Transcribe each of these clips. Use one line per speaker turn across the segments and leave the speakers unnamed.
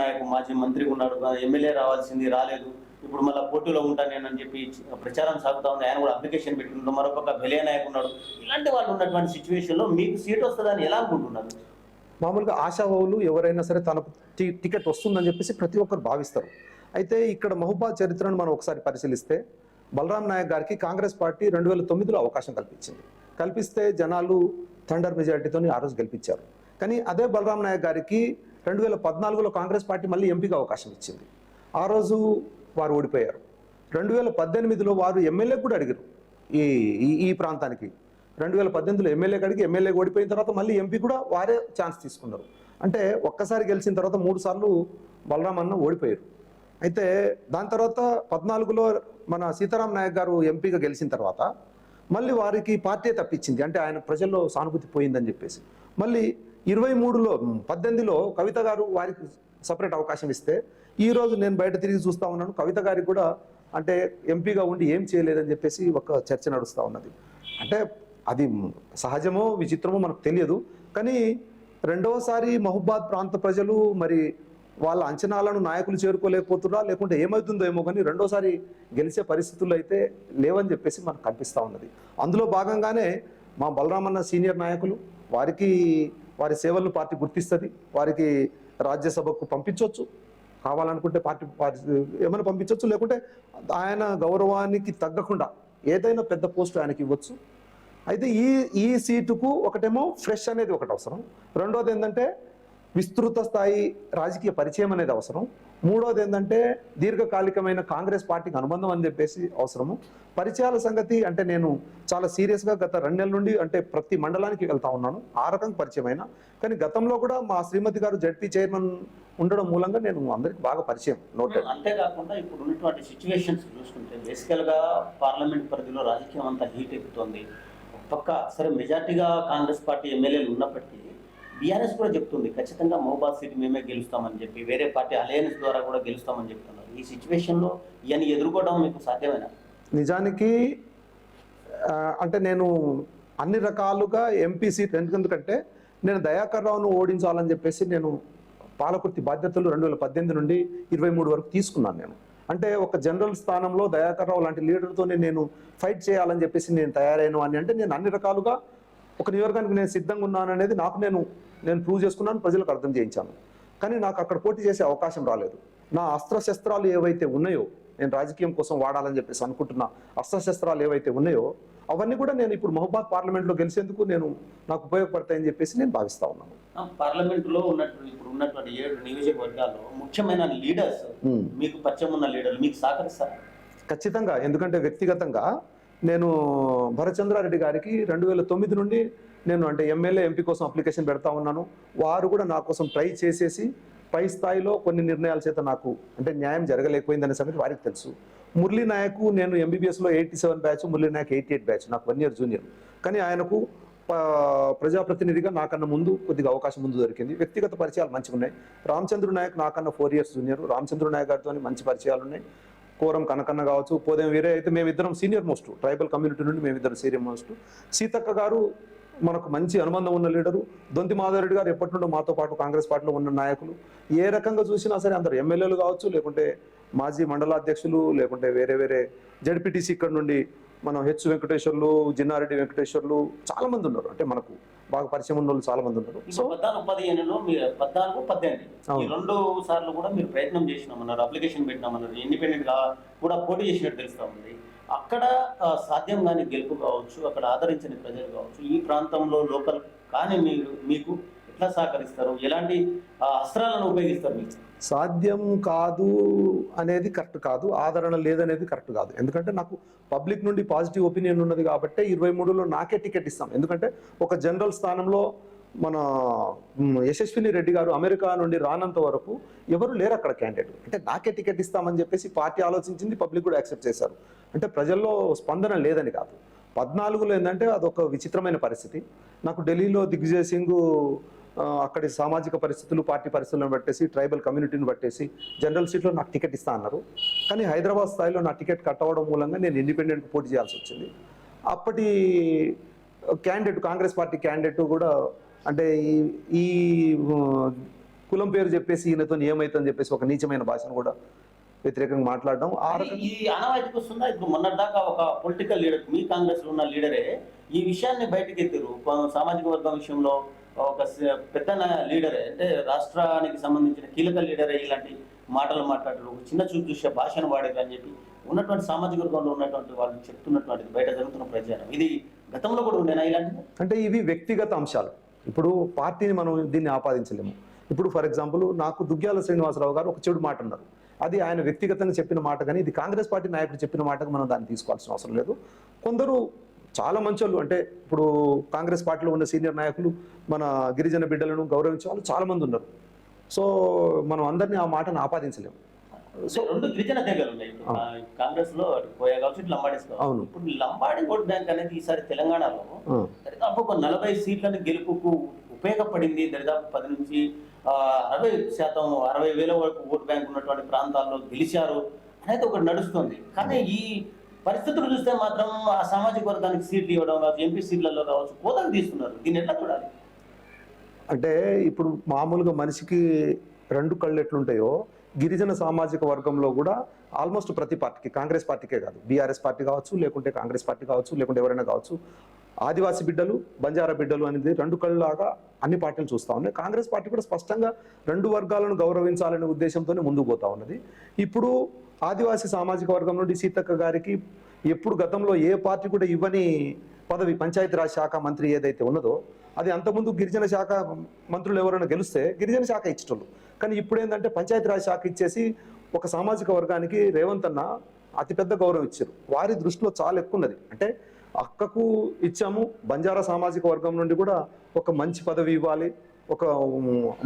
నాయక్ మాజీ మంత్రిగా ఉన్నాడు ఎమ్మెల్యే రావాల్సింది రాలేదు. ఇప్పుడు మళ్ళీ పోటీలో ఉంటాను అని చెప్పి ప్రచారం సాగుతా ఉంది. ఆయన కూడా అప్లికేషన్ పెట్టిండు మరొక వెలయ నాయక్ ఉన్నాడు. ఇలాంటి వాళ్ళు ఉన్నటువంటి సిచ్యువేషన్లో మీకు సీట్ వస్తుందని ఎలా అనుకుంటున్నారు?
మామూలుగా ఆశావాహులు ఎవరైనా సరే తనకు టికెట్ వస్తుందని చెప్పేసి ప్రతి ఒక్కరు భావిస్తారు. అయితే ఇక్కడ మహబూబా చరిత్రను మనం ఒకసారి పరిశీలిస్తే బలరాం నాయక్ గారికి కాంగ్రెస్ పార్టీ రెండు వేల తొమ్మిదిలో అవకాశం కల్పించింది. కల్పిస్తే జనాలు థండర్ మెజారిటీతో ఆ రోజు గెలిపించారు. కానీ అదే బలరాం నాయక్ గారికి రెండు వేల పద్నాలుగులో కాంగ్రెస్ పార్టీ మళ్ళీ ఎంపీకి అవకాశం ఇచ్చింది. ఆ రోజు వారు ఓడిపోయారు. రెండు వేల పద్దెనిమిదిలో వారు ఎమ్మెల్యే కూడా అడిగారు ఈ ఈ- ప్రాంతానికి. రెండు వేల పద్దెనిమిదిలో ఎమ్మెల్యే అడిగి ఎమ్మెల్యే ఓడిపోయిన తర్వాత మళ్ళీ ఎంపీ కూడా వారే ఛాన్స్ తీసుకున్నారు. అంటే ఒక్కసారి గెలిచిన తర్వాత మూడు సార్లు బలరాం అన్న ఓడిపోయారు. అయితే దాని తర్వాత పద్నాలుగులో మన సీతారాం నాయక్ గారు ఎంపీగా గెలిచిన తర్వాత మళ్ళీ వారికి పార్టీ తప్పించింది. అంటే ఆయన ప్రజల్లో సానుభూతి పోయిందని చెప్పేసి. మళ్ళీ ఇరవై మూడులో పద్దెనిమిదిలో కవిత గారు వారికి సపరేట్ అవకాశం ఇస్తే ఈ రోజు నేను బయట తిరిగి చూస్తా ఉన్నాను. కవిత గారికి కూడా అంటే ఎంపీగా ఉండి ఏం చేయలేదని చెప్పేసి ఒక చర్చ నడుస్తూ ఉన్నది. అంటే అది సహజమో విచిత్రమో మనకు తెలియదు. కానీ రెండవసారి మహబాద్ ప్రాంత ప్రజలు మరి వాళ్ళ అంచనాలను నాయకులు చేరుకోలేకపోతున్నా లేకుంటే ఏమవుతుందో ఏమో కానీ రెండోసారి గెలిచే పరిస్థితులు అయితే లేవని చెప్పేసి మనకు కనిపిస్తూ ఉన్నది. అందులో భాగంగానే మా బలరామన్న సీనియర్ నాయకులు వారికి వారి సేవలను పార్టీ గుర్తిస్తుంది వారికి రాజ్యసభకు పంపించవచ్చు కావాలనుకుంటే పార్టీ పార్టీ ఏమైనా పంపించవచ్చు లేకుంటే ఆయన గౌరవానికి తగ్గకుండా ఏదైనా పెద్ద పోస్ట్ ఆయనకి ఇవ్వచ్చు. అయితే ఈ ఈ సీటుకు ఒకటేమో ఫ్రెష్ అనేది ఒకటి అవసరం. రెండోది ఏంటంటే విస్తృత స్థాయి రాజకీయ పరిచయం అనేది అవసరం. మూడోది ఏంటంటే దీర్ఘకాలికమైన కాంగ్రెస్ పార్టీకి అనుబంధం అని చెప్పేసి అవసరము. పరిచయాల సంగతి అంటే నేను చాలా సీరియస్గా గత రెండు నెలల నుండి అంటే ప్రతి మండలానికి వెళ్తా ఉన్నాను. ఆ రకంగా పరిచయమైన. కానీ గతంలో కూడా మా శ్రీమతి గారు జడ్పీ చైర్మన్ ఉండడం మూలంగా నేను అందరికి బాగా పరిచయం నోట్
అంతేకాకుండా ఇప్పుడు ఉన్నటువంటి సిచ్యువేషన్స్ చూసుకుంటే బేసికల్గా పార్లమెంట్ పరిధిలో రాజకీయం అంతా హీట్ ఎక్కుతోంది. పక్క సరే మెజార్టీగా కాంగ్రెస్ పార్టీ ఎమ్మెల్యేలు ఉన్నప్పటికీ బీఆర్ఎస్ కూడా చెప్తుంది ఖచ్చితంగా మహబాద్ సీట్ మేమే గెలుస్తామని చెప్పి వేరే పార్టీ అలయన్స్ ద్వారా కూడా గెలుస్తామని చెప్తున్నారు. ఈ సిచ్యువేషన్లో ఇవన్నీ ఎదుర్కోవడం మీకు సాధ్యమేనా?
నిజానికి అంటే నేను అన్ని రకాలుగా ఎంపీ సీట్ ఎందుకంటే నేను దయాకర్ రావును ఓడించాలని చెప్పేసి నేను పాలకుర్తి బాధ్యతలు రెండు వేల పద్దెనిమిది నుండి ఇరవై మూడు వరకు తీసుకున్నాను నేను. అంటే ఒక జనరల్ స్థానంలో దయాకర్ రావు లాంటి లీడర్తోనే నేను ఫైట్ చేయాలని చెప్పేసి నేను తయారైన అని అంటే నేను అన్ని రకాలుగా ఒక నియోజకానికి నేను సిద్ధంగా ఉన్నాను అనేది నాకు నేను నేను ప్రూవ్ చేసుకున్నాను ప్రజలకు అర్థం చేయించాను. కానీ నాకు అక్కడ పోటీ చేసే అవకాశం రాలేదు. నా అస్త్రశస్త్రాలు ఏవైతే ఉన్నాయో నేను రాజకీయం కోసం వాడాలని చెప్పేసి అనుకుంటున్న అస్త్రశస్త్రాలు ఏవైతే ఉన్నాయో అవన్నీ కూడా నేను ఇప్పుడు మహబాద్ పార్లమెంట్లో గెలిచేందుకు నేను నాకు ఉపయోగపడతాయని చెప్పేసి నేను భావిస్తా ఉన్నాను.
పార్లమెంటులో ఉన్నట్టు ఇప్పుడు ఉన్నటువంటి ఏడు నియోజకవర్గాల్లో ముఖ్యమైన లీడర్స్. మీకు పరిచయం ఉన్న లీడర్లు మీకు సహకరిస్తారా?
ఖచ్చితంగా ఎందుకంటే వ్యక్తిగతంగా నేను భరచంద్రారెడ్డి గారికి రెండు వేల తొమ్మిది నుండి నేను అంటే ఎమ్మెల్యే ఎంపీ కోసం అప్లికేషన్ పెడతా ఉన్నాను. వారు కూడా నా కోసం ట్రై చేసేసి పై స్థాయిలో కొన్ని నిర్ణయాల చేత నాకు అంటే న్యాయం జరగలేకపోయిందనే సంగతి వారికి తెలుసు. మురళీ నాయక్ నేను ఎంబీబీఎస్లో eighty seven batch Murali Nayak eighty eight batch నాకు వన్ ఇయర్ జూనియర్ కానీ ఆయనకు ప్రజాప్రతినిధిగా నాకన్నా ముందు కొద్దిగా అవకాశం ముందు దొరికింది. వ్యక్తిగత పరిచయాలు మంచిగా ఉన్నాయి రామచంద్ర నాయక్ నాకన్నా four years junior Ramachandra Nayak గారితో మంచి పరిచయాలు ఉన్నాయి కోరం కనకన్న కావచ్చు పోదేం వీరే అయితే మేమిద్దరం సీనియర్ మోస్ట్ ట్రైబల్ కమ్యూనిటీ నుండి మేమిద్దరం సీనియర్ మోస్ట్ సీతక్క గారు మనకు మంచి అనుబంధం ఉన్న లీడరు దొంతి మాధవరెడ్డి గారు ఎప్పటి నుండో మాతో పాటు కాంగ్రెస్ పార్టీలో ఉన్న నాయకులు. ఏ రకంగా చూసినా సరే అందరు ఎమ్మెల్యేలు కావచ్చు లేకుంటే మాజీ మండలాధ్యక్షులు లేకుంటే వేరే వేరే జడ్పీటీసీ ఇక్కడ నుండి మనం హెచ్ వెంకటేశ్వర్లు జిన్నారెడ్డి వెంకటేశ్వర్లు చాలామంది ఉన్నారు. అంటే మనకు బాగా పరిచయం ఉన్న వాళ్ళు చాలా మంది ఉన్నారు. సో
పద్నాలుగు పదిహేనులో మీరు పద్నాలుగు పద్దెనిమిది. రెండు సార్లు కూడా మీరు ప్రయత్నం చేసినామన్నారు అప్లికేషన్ పెట్టినామన్నారు ఇండిపెండెంట్గా కూడా పోటీ చేసినట్టు తెలుస్తా ఉంది. అక్కడ సాధ్యం కాని గెలుపు కావచ్చు అక్కడ ఆదరించిన ప్రజలు కావచ్చు ఈ ప్రాంతంలో లోకల్ కానీ మీరు మీకు ఎట్లా సహకరిస్తారు? ఎలాంటి అస్త్రాలను ఉపయోగిస్తారు మీరు?
సాధ్యం కాదు అనేది కరెక్ట్ కాదు. ఆదరణ లేదనేది కరెక్ట్ కాదు. ఎందుకంటే నాకు పబ్లిక్ నుండి పాజిటివ్ ఒపీనియన్ ఉన్నది కాబట్టి ఇరవై మూడులో నాకే టికెట్ ఇస్తాం. ఎందుకంటే ఒక జనరల్ స్థానంలో మన యశస్విని రెడ్డి గారు అమెరికా నుండి రానంత వరకు ఎవరు లేరు అక్కడ క్యాండిడేట్. అంటే నాకే టికెట్ ఇస్తామని చెప్పేసి పార్టీ ఆలోచించింది పబ్లిక్ కూడా యాక్సెప్ట్ చేశారు. అంటే ప్రజల్లో స్పందన లేదని కాదు. పద్నాలుగులో ఏంటంటే అదొక విచిత్రమైన పరిస్థితి. నాకు ఢిల్లీలో దిగ్విజయ్ సింగ్ అక్కడి సామాజిక పరిస్థితులు పార్టీ పరిస్థితులను బట్టేసి ట్రైబల్ కమ్యూనిటీని బట్టేసి జనరల్ సీట్లో నాకు టికెట్ ఇస్తా అన్నారు. కానీ హైదరాబాద్ స్థాయిలో నా టికెట్ కట్ అవ్వడం మూలంగా నేను ఇండిపెండెంట్ పోటీ చేయాల్సి వచ్చింది. అప్పటి క్యాండిడేట్ కాంగ్రెస్ పార్టీ క్యాండిడేట్ కూడా అంటే ఈ ఈ కులం పేరు చెప్పేసి ఈయనతో ఏమైతుందని చెప్పేసి ఒక నీచమైన భాషను కూడా వ్యతిరేకంగా మాట్లాడడం. ఆ
ఈ ఆనవాయితీకి వస్తుందా? ఇప్పుడు మొన్నటిదాకా ఒక పొలిటికల్ లీడర్ మీ కాంగ్రెస్లో ఉన్న లీడరే ఈ విషయాన్ని బయటకు ఎత్తారు కొ- సామాజిక వర్గం విషయంలో? ఒక పెద్ద లీడరే అంటే రాష్ట్రానికి సంబంధించిన కీలక లీడరే ఇలాంటి మాటలు మాట్లాడారు. చిన్న చూపు చూసే భాషను వాడారు అని చెప్పి ఉన్నటువంటి సామాజిక వర్గంలో ఉన్నటువంటి వాళ్ళు చెప్తున్నటువంటిది బయట జరుగుతున్న ప్రచారం. ఇది గతంలో కూడా ఉండేనా ఇలాంటిది?
అంటే ఇవి వ్యక్తిగత అంశాలు. ఇప్పుడు పార్టీని మనం దీన్ని ఆపాదించలేము. ఇప్పుడు ఫర్ ఎగ్జాంపుల్ నాకు దుగ్గ్యాల శ్రీనివాసరావు గారు ఒక చెడు మాట అన్నారు. అది ఆయన వ్యక్తిగతంగా చెప్పిన మాట కానీ ఇది కాంగ్రెస్ పార్టీ నాయకుడు చెప్పిన మాటకు మనం దాన్ని తీసుకోవాల్సిన అవసరం లేదు. కొందరు చాలా మంచోళ్ళు. అంటే ఇప్పుడు కాంగ్రెస్ పార్టీలో ఉన్న సీనియర్ నాయకులు మన గిరిజన బిడ్డలను గౌరవించే వాళ్ళు చాలా మంది ఉన్నారు. సో మనం అందరినీ ఆ మాటను ఆపాదించలేము
సో రెండు గిరిజన తెగలు ఉన్నాయి. కాంగ్రెస్లో అటు కోయా కావచ్చు ఇటు లంబాడీస్ కావచ్చు.
అవును.
ఇప్పుడు లంబాడి ఓట్ బ్యాంక్ అనేది ఈసారి తెలంగాణలో దరిదాపు ఒక నలభై సీట్లను గెలుపుకు ఉపయోగపడింది. దరిదాపు పది నుంచి అరవై శాతం అరవై వేల వరకు ఓటు బ్యాంక్ ఉన్నటువంటి ప్రాంతాల్లో గెలిచారు అనేది ఒకటి నడుస్తుంది. కానీ ఈ పరిస్థితులు చూస్తే మాత్రం ఆ సామాజిక వర్గానికి సీట్లు ఇవ్వడం కావచ్చు ఎంపీ సీట్లలో కావచ్చు కోతలు తీస్తున్నారు. దీన్ని ఎట్లా చూడాలి?
అంటే ఇప్పుడు మామూలుగా మనిషికి రెండు కళ్ళు ఎట్లుంటాయో గిరిజన సామాజిక వర్గంలో కూడా ఆల్మోస్ట్ ప్రతి పార్టీకి కాంగ్రెస్ పార్టీకే కాదు. బీఆర్ఎస్ పార్టీ కావచ్చు లేకుంటే కాంగ్రెస్ పార్టీ కావచ్చు లేకుంటే ఎవరైనా కావచ్చు ఆదివాసీ బిడ్డలు బంజారా బిడ్డలు అనేది రెండు కళ్ళలాగా అన్ని పార్టీలు చూస్తూ ఉన్నాయి. కాంగ్రెస్ పార్టీ కూడా స్పష్టంగా రెండు వర్గాలను గౌరవించాలనే ఉద్దేశంతోనే ముందుకు పోతా ఉన్నది. ఇప్పుడు ఆదివాసీ సామాజిక వర్గం నుండి సీతక్క గారికి ఎప్పుడు గతంలో ఏ పార్టీ కూడా ఇవ్వని పదవి పంచాయతీరాజ్ శాఖ మంత్రి ఏదైతే ఉన్నదో అది అంతకుముందు గిరిజన శాఖ మంత్రులు ఎవరైనా గెలిస్తే గిరిజన శాఖ ఇచ్చేటోళ్ళు. కానీ ఇప్పుడు ఏంటంటే పంచాయతీరాజ్ శాఖ ఇచ్చేసి ఒక సామాజిక వర్గానికి రేవంత్ అన్న అతిపెద్ద గౌరవం ఇచ్చారు. వారి దృష్టిలో చాలా ఎక్కువ ఉన్నది. అంటే అక్కకు ఇచ్చాము బంజారా సామాజిక వర్గం నుండి కూడా ఒక మంచి పదవి ఇవ్వాలి ఒక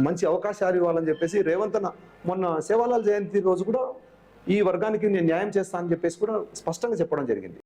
మంచి అవకాశాలు ఇవ్వాలని చెప్పేసి రేవంత్ అన్న మొన్న సేవాలాల్ జయంతి రోజు కూడా ఈ వర్గానికి నేను న్యాయం చేస్తానని చెప్పేసి కూడా స్పష్టంగా చెప్పడం జరిగింది.